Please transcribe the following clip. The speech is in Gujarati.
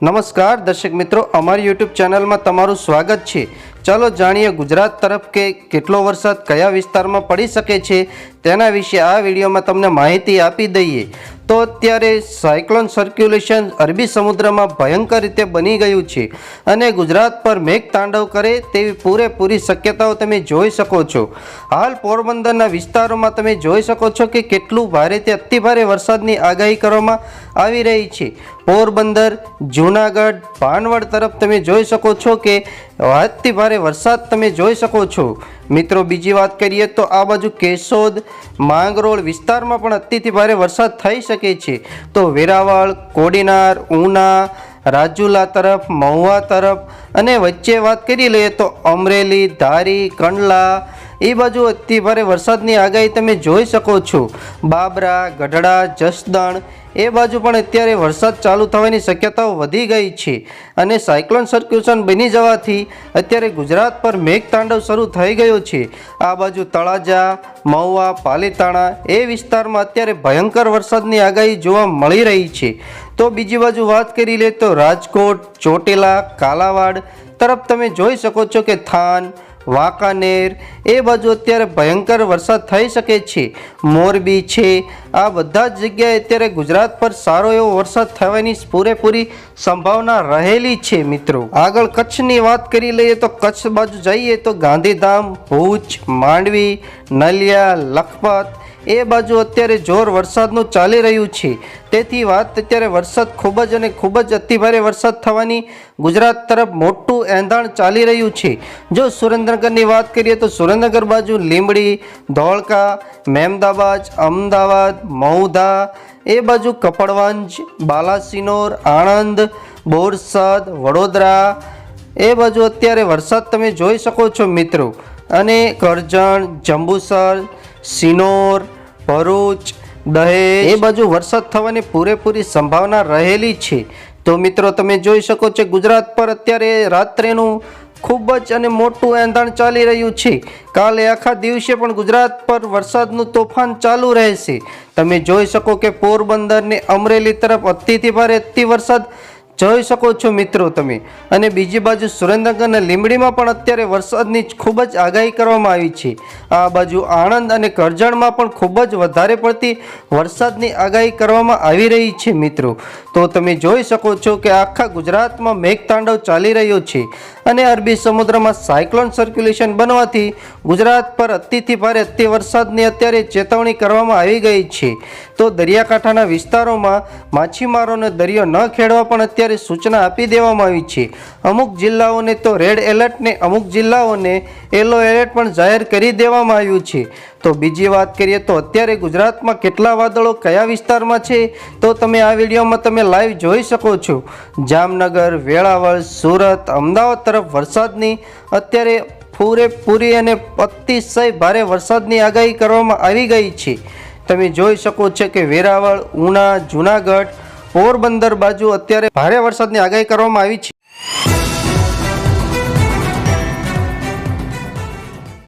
નમસ્કાર, દર્શક મિત્રો. અમારી યુટ્યુબ ચેનલમાં તમારું સ્વાગત છે. ચાલો જાણીએ ગુજરાત તરફ કે કેટલો વરસાદ કયા વિસ્તારમાં પડી શકે છે તેના વિશે આ વિડીયોમાં તમને માહિતી આપી દઈએ. તો અત્યારે સાયક્લોન સર્ક્યુલેશન અરબી સમુદ્રમાં ભયંકર રીતે બની ગયું છે અને ગુજરાત પર મેઘ તાંડવ કરે તેવી પૂરેપૂરી શક્યતાઓ તમે જોઈ શકો છો. હાલ પોરબંદરના વિસ્તારોમાં તમે જોઈ શકો છો કે કેટલું ભારેથી અતિભારે વરસાદની આગાહી કરવામાં આવી રહી છે. પોરબંદર, જૂનાગઢ, ભાનવડ તરફ તમે જોઈ શકો છો કે અતિ ભારે વરસાદ તમે જોઈ શકો છો. મિત્રો, બીજી વાત કરીએ તો આ બાજુ કેશોદ, માંગરોળ વિસ્તારમાં પણ અતિથી ભારે વરસાદ થઈ શકે છે. તો વેરાવળ, કોડીનાર, ઉના, રાજુલા તરફ, મહુવા તરફ અને વચ્ચે વાત કરી લઈએ તો અમરેલી, ધારી, કંડલા એ બાજુ અતિભારે વરસાદની આગાહી તમે જોઈ શકો છો. બાબરા, ગઢડા, જસદણ એ બાજુ પણ અત્યારે વરસાદ ચાલુ થવાની શક્યતાઓ વધી ગઈ છે અને સાયક્લોન સર્ક્યુશન બની જવાથી અત્યારે ગુજરાત પર મેઘતાંડવ શરૂ થઈ ગયો છે. આ બાજુ તળાજા, મહુવા, પાલીતાણા એ વિસ્તારમાં અત્યારે ભયંકર વરસાદની આગાહી જોવા મળી રહી છે. તો બીજી બાજુ વાત કરી લે તો રાજકોટ, ચોટીલા, કાલાવાડ તરફ તમે જોઈ શકો છો કે થાન વાંકાનેર. એ બાજુ અત્યારે ભયંકર વરસાદ થઈ શકે છે. મોરબી છે. આ બધા જ જગ્યાએ અત્યારે ગુજરાત પર સારો એવો વરસાદ થવાની પૂરેપૂરી સંભાવના રહેલી છે, મિત્રો. આગળ કચ્છની વાત કરી લઈએ તો કચ્છ બાજુ જઈએ તો ગાંધીધામ, ભુજ, માંડવી, નલિયા, લખપત એ બાજુ અત્યારે જોર વરસાદનું ચાલી રહ્યું છે. તેથી વાત અત્યારે વરસાદ ખૂબ જ અને ખૂબ જ અતિભારે વરસાદ થવાની ગુજરાત તરફ મોટું એંધાણ ચાલી રહ્યું છે. જો સુરેન્દ્રનગરની વાત કરીએ તો સુરેન્દ્રનગર બાજુ લીંબડી, ધોળકા, મહેમદાબાદ, અમદાવાદ, મહુધા, એ બાજુ કપડવંજ, બાલાસિનોર, આણંદ, બોરસદ, વડોદરા, એ બાજુ અત્યારે વરસાદ તમે જોઈ શકો છો મિત્રો. અને કરજણ, જંબુસર, સિનોર ભરૂચ, દહેજ. એ બાજુ વરસાદ થવાની પૂરેપૂરી સંભાવના રહેલી છે. તો મિત્રો, તમે જોઈ શકો છો ગુજરાત પર અત્યારે રાત્રેનું ખૂબ જ અને મોટું એંધાણ ચાલી રહ્યું છે. કાલે આખા દિવસે પણ ગુજરાત પર વરસાદનું તોફાન ચાલુ રહેશે. તમે જોઈ શકો કે પોરબંદર ને અમરેલી તરફ અતિથી ભારે અતિ વરસાદ જોઈ શકો છો મિત્રો તમે. અને બીજી બાજુ સુરેન્દ્રનગર અને લીંબડીમાં પણ અત્યારે વરસાદની ખૂબ જ આગાહી કરવામાં આવી છે. આ બાજુ આણંદ અને કરજણમાં પણ ખૂબ જ વધારે પડતી વરસાદની આગાહી કરવામાં આવી રહી છે મિત્રો. તો તમે જોઈ શકો છો કે આખા ગુજરાતમાં મેઘતાંડવ ચાલી રહ્યો છે. અને અરબી સમુદ્રમાં સાયક્લોન સર્ક્યુલેશન બનવાથી ગુજરાત પર અતિથી ભારે અતિ વરસાદની અત્યારે ચેતવણી કરવામાં આવી ગઈ છે. તો દરિયાકાંઠાના વિસ્તારોમાં માછીમારોને દરિયો ન ખેડવા પણ અત્યારે સૂચના આપી દેવામાં આવી છે. અમુક જિલ્લાઓને તો રેડ એલર્ટ ને અમુક જિલ્લાઓને યલો એલર્ટ પણ જાહેર કરી દેવામાં આવ્યું છે. તો બીજી વાત કરીએ તો અત્યારે ગુજરાતમાં કેટલા વાદળો કયા વિસ્તારમાં છે? તો તમે આ વિડીયોમાં તમે લાઈવ જોઈ શકો છો. જામનગર, વેળાવળ, સુરત, અમદાવાદ તરફ વરસાદની અત્યારે પૂરેપૂરી અને અતિશય ભારે વરસાદની આગાહી કરવામાં આવી ગઈ છે. તમે જોઈ શકો છો કે વેરાવળ, ઉના, જુનાગઢ, પોરબંદર બાજુ અત્યારે ભારે વરસાદની આગાહી કરવામાં આવી છે.